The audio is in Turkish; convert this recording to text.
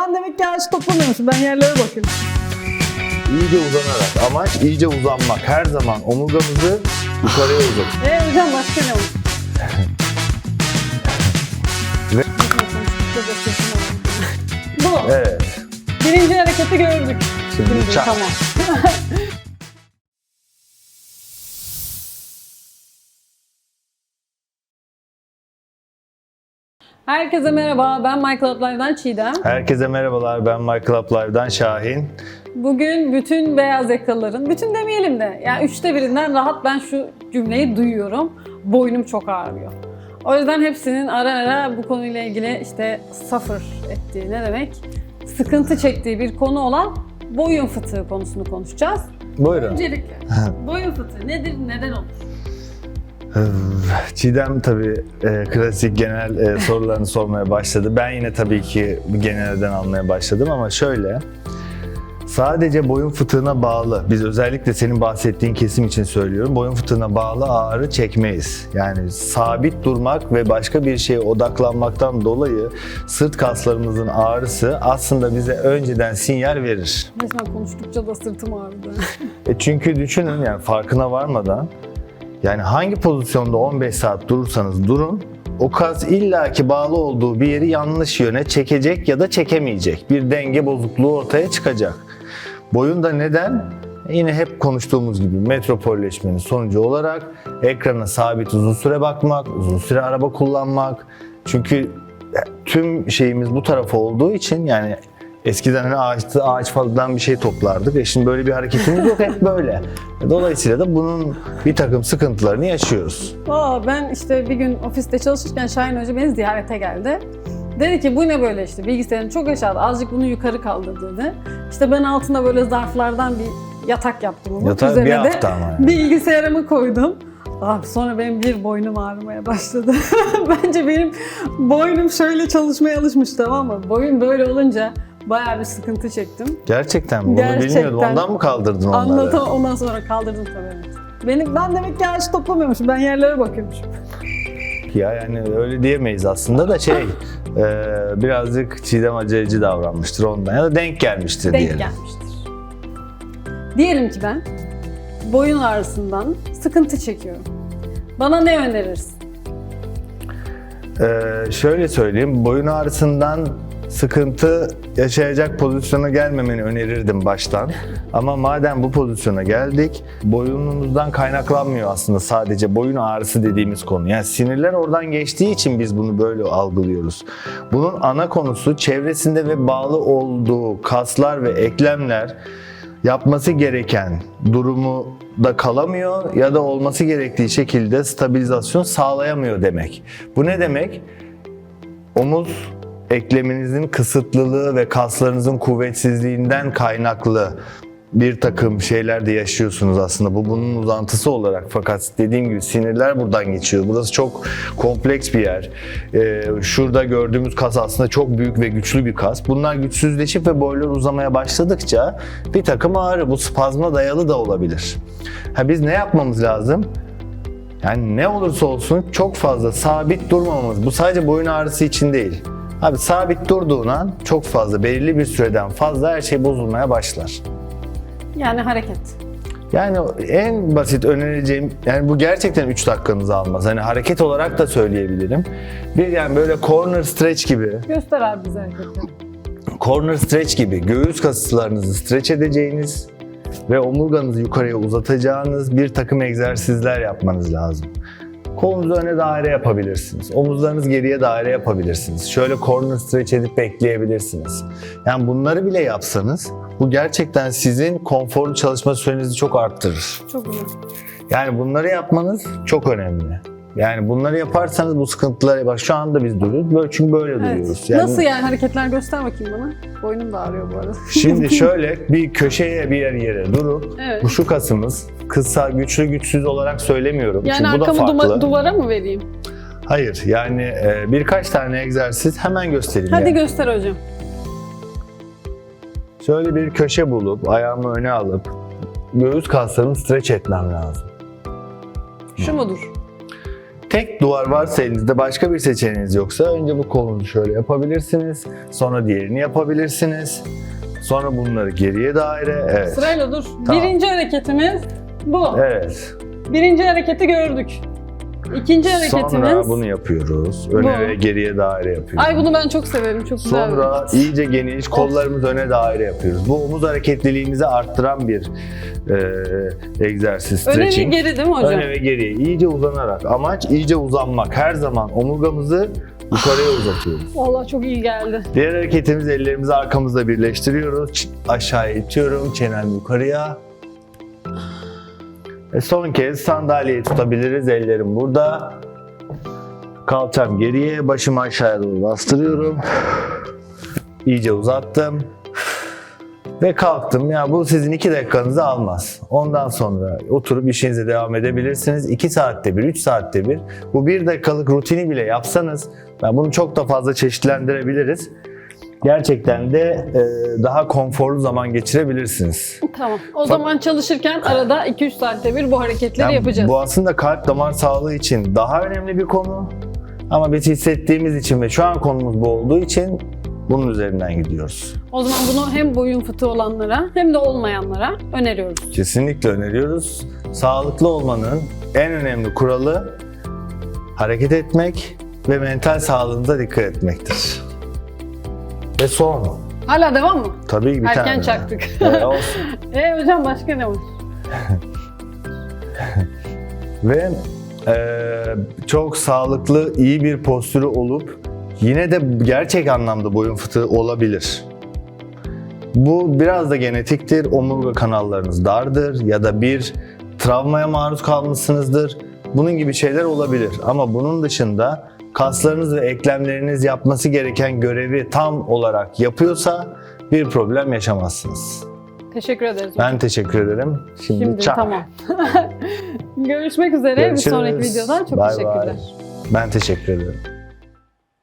Ben demek ki ağaç toplamıyormuşum. Ben yerlere bakıyorum. İyice uzanarak. Amaç iyice uzanmak. Her zaman omurgamızı yukarıya uzat. Ee hocam başka ne var? Ve- Bu. Evet. Birinci hareketi gördük. Şimdi Birinci, çak. Tamam. Herkese merhaba. Ben Michael Uplive'dan Çiğdem. Herkese merhabalar. Ben Michael Up Live'dan Şahin. Bugün bütün beyaz yakalıların, bütün demeyelim de, yani üçte birinden rahat ben şu cümleyi duyuyorum. Boynum çok ağrıyor. O yüzden hepsinin ara ara bu konuyla ilgili işte suffer ettiği ne demek? Sıkıntı çektiği bir konu olan boyun fıtığı konusunu konuşacağız. Buyurun. Öncelikle boyun fıtığı nedir, neden olur? Çiğdem tabii e, klasik genel e, sorularını sormaya başladı. Ben yine tabii ki genelden almaya başladım ama şöyle. Sadece boyun fıtığına bağlı, biz özellikle senin bahsettiğin kesim için söylüyorum. Boyun fıtığına bağlı ağrı çekmeyiz. Yani sabit durmak ve başka bir şeye odaklanmaktan dolayı sırt kaslarımızın ağrısı aslında bize önceden sinyal verir. Resmen konuştukça da sırtım ağrıdı. E çünkü düşünün yani farkına varmadan yani hangi pozisyonda 15 saat durursanız durun o kas illaki bağlı olduğu bir yeri yanlış yöne çekecek ya da çekemeyecek. Bir denge bozukluğu ortaya çıkacak. Boyun da neden? Yine hep konuştuğumuz gibi metropolleşmenin sonucu olarak ekrana sabit uzun süre bakmak, uzun süre araba kullanmak. Çünkü tüm şeyimiz bu tarafa olduğu için yani eskiden hani ağaçta ağaç falan bir şey toplardık. E şimdi böyle bir hareketimiz yok hep böyle. Dolayısıyla da bunun bir takım sıkıntılarını yaşıyoruz. Aa, ben işte bir gün ofiste çalışırken Şahin Hoca beni ziyarete geldi. Dedi ki bu ne böyle işte bilgisayarın çok aşağıda azıcık bunu yukarı kaldır dedi. İşte ben altına böyle zarflardan bir yatak yaptım Yatak bir üzerine de hafta ama yani. bilgisayarımı koydum. Abi sonra benim bir boynum ağrımaya başladı. Bence benim boynum şöyle çalışmaya alışmış tamam mı? Boyun böyle olunca bayağı bir sıkıntı çektim. Gerçekten mi? Bunu Gerçekten. bilmiyordum. Ondan mı kaldırdın onları? Anlatam ondan sonra kaldırdım tabii. evet. Benim, ben demek ki ağaç toplamıyormuşum. Ben yerlere bakıyormuşum. Ya yani öyle diyemeyiz aslında da şey e, birazcık Çiğdem aceleci davranmıştır ondan ya da denk gelmiştir denk diyelim. gelmiştir. Diyelim ki ben boyun ağrısından sıkıntı çekiyorum. Bana ne önerirsin? Ee, şöyle söyleyeyim, boyun ağrısından sıkıntı yaşayacak pozisyona gelmemeni önerirdim baştan. Ama madem bu pozisyona geldik, boyunumuzdan kaynaklanmıyor aslında sadece boyun ağrısı dediğimiz konu. Yani sinirler oradan geçtiği için biz bunu böyle algılıyoruz. Bunun ana konusu çevresinde ve bağlı olduğu kaslar ve eklemler yapması gereken durumu da kalamıyor ya da olması gerektiği şekilde stabilizasyon sağlayamıyor demek. Bu ne demek? Omuz ekleminizin kısıtlılığı ve kaslarınızın kuvvetsizliğinden kaynaklı bir takım şeyler de yaşıyorsunuz aslında. Bu bunun uzantısı olarak fakat dediğim gibi sinirler buradan geçiyor. Burası çok kompleks bir yer. Ee, şurada gördüğümüz kas aslında çok büyük ve güçlü bir kas. Bunlar güçsüzleşip ve boylar uzamaya başladıkça bir takım ağrı bu spazma dayalı da olabilir. Ha biz ne yapmamız lazım? Yani ne olursa olsun çok fazla sabit durmamamız. Bu sadece boyun ağrısı için değil. Abi sabit durduğun an çok fazla belirli bir süreden fazla her şey bozulmaya başlar. Yani hareket. Yani en basit önereceğim, yani bu gerçekten 3 dakikanızı almaz. Hani hareket olarak da söyleyebilirim. Bir yani böyle corner stretch gibi, Göster abi bize hareketleri. corner stretch gibi göğüs kaslarınızı stretch edeceğiniz ve omurganızı yukarıya uzatacağınız bir takım egzersizler yapmanız lazım. Kolunuzu öne daire yapabilirsiniz. Omuzlarınız geriye daire yapabilirsiniz. Şöyle corner stretch edip bekleyebilirsiniz. Yani bunları bile yapsanız bu gerçekten sizin konforlu çalışma sürenizi çok arttırır. Çok iyi. Yani bunları yapmanız çok önemli. Yani bunları yaparsanız bu sıkıntıları bak şu anda biz duruyoruz. Böyle çünkü böyle Evet. duruyoruz. Yani Nasıl yani hareketler göster bakayım bana. Boynum da ağrıyor bu arada. Şimdi şöyle bir köşeye bir yer yere durup Evet. bu şu kasımız kısa, güçlü, güçsüz olarak söylemiyorum. yani Çünkü bu da arkamı farklı. duvara mı vereyim? Hayır yani e, birkaç tane egzersiz hemen göstereyim. Hadi yani. göster hocam. Şöyle bir köşe bulup ayağımı öne alıp göğüs kaslarımı streç etmem lazım. Şu mudur? Tek duvar varsa elinizde başka bir seçeneğiniz yoksa önce bu kolunuzu şöyle yapabilirsiniz. Sonra diğerini yapabilirsiniz. Sonra bunları geriye daire. Evet. Sırayla dur. Tamam. Birinci hareketimiz bu. Evet. Birinci hareketi gördük. İkinci hareketimiz... Sonra bunu yapıyoruz. Öne Bu. ve geriye daire yapıyoruz. Ay bunu ben çok severim. Çok güzel. bir Sonra hareket. iyice geniş kollarımız öne daire yapıyoruz. Bu omuz hareketliliğinizi arttıran bir e, egzersiz. Öne ve stretching. geri değil mi hocam? Öne ve geriye iyice uzanarak. Amaç iyice uzanmak. Her zaman omurgamızı yukarıya uzatıyoruz. Vallahi çok iyi geldi. Diğer hareketimiz ellerimizi arkamızda birleştiriyoruz. Aşağıya itiyorum. Çenem yukarıya. Ve son kez sandalyeyi tutabiliriz. Ellerim burada. Kalçam geriye, başımı aşağıya doğru bastırıyorum. İyice uzattım. Ve kalktım. Ya bu sizin iki dakikanızı almaz. Ondan sonra oturup işinize devam edebilirsiniz. 2 saatte bir, 3 saatte bir. Bu bir dakikalık rutini bile yapsanız, ben bunu çok da fazla çeşitlendirebiliriz. Gerçekten de e, daha konforlu zaman geçirebilirsiniz. Tamam. O zaman çalışırken arada 2-3 saatte bir bu hareketleri Yani yapacağız. Bu aslında kalp damar sağlığı için daha önemli bir konu. Ama biz hissettiğimiz için ve şu an konumuz bu olduğu için bunun üzerinden gidiyoruz. O zaman bunu hem boyun fıtığı olanlara hem de olmayanlara öneriyoruz. Kesinlikle öneriyoruz. Sağlıklı olmanın en önemli kuralı hareket etmek ve mental sağlığınıza dikkat etmektir. Ve son, Hala devam mı? tabii bir Erken tane. çaktık. Ee, olsun. e hocam başka ne var? Ve eee, çok sağlıklı, iyi bir postürü olup yine de gerçek anlamda boyun fıtığı olabilir. Bu biraz da genetiktir. Omurga kanallarınız dardır ya da bir travmaya maruz kalmışsınızdır. Bunun gibi şeyler olabilir. Ama bunun dışında kaslarınız ve eklemleriniz yapması gereken görevi tam olarak yapıyorsa bir problem yaşamazsınız. Teşekkür ederiz. Ben teşekkür ederim. Şimdi, Şimdi çak. tamam. Görüşmek üzere. Bir Görüşürüz. sonraki videoda çok Bay teşekkürler. bay. Ben teşekkür ederim.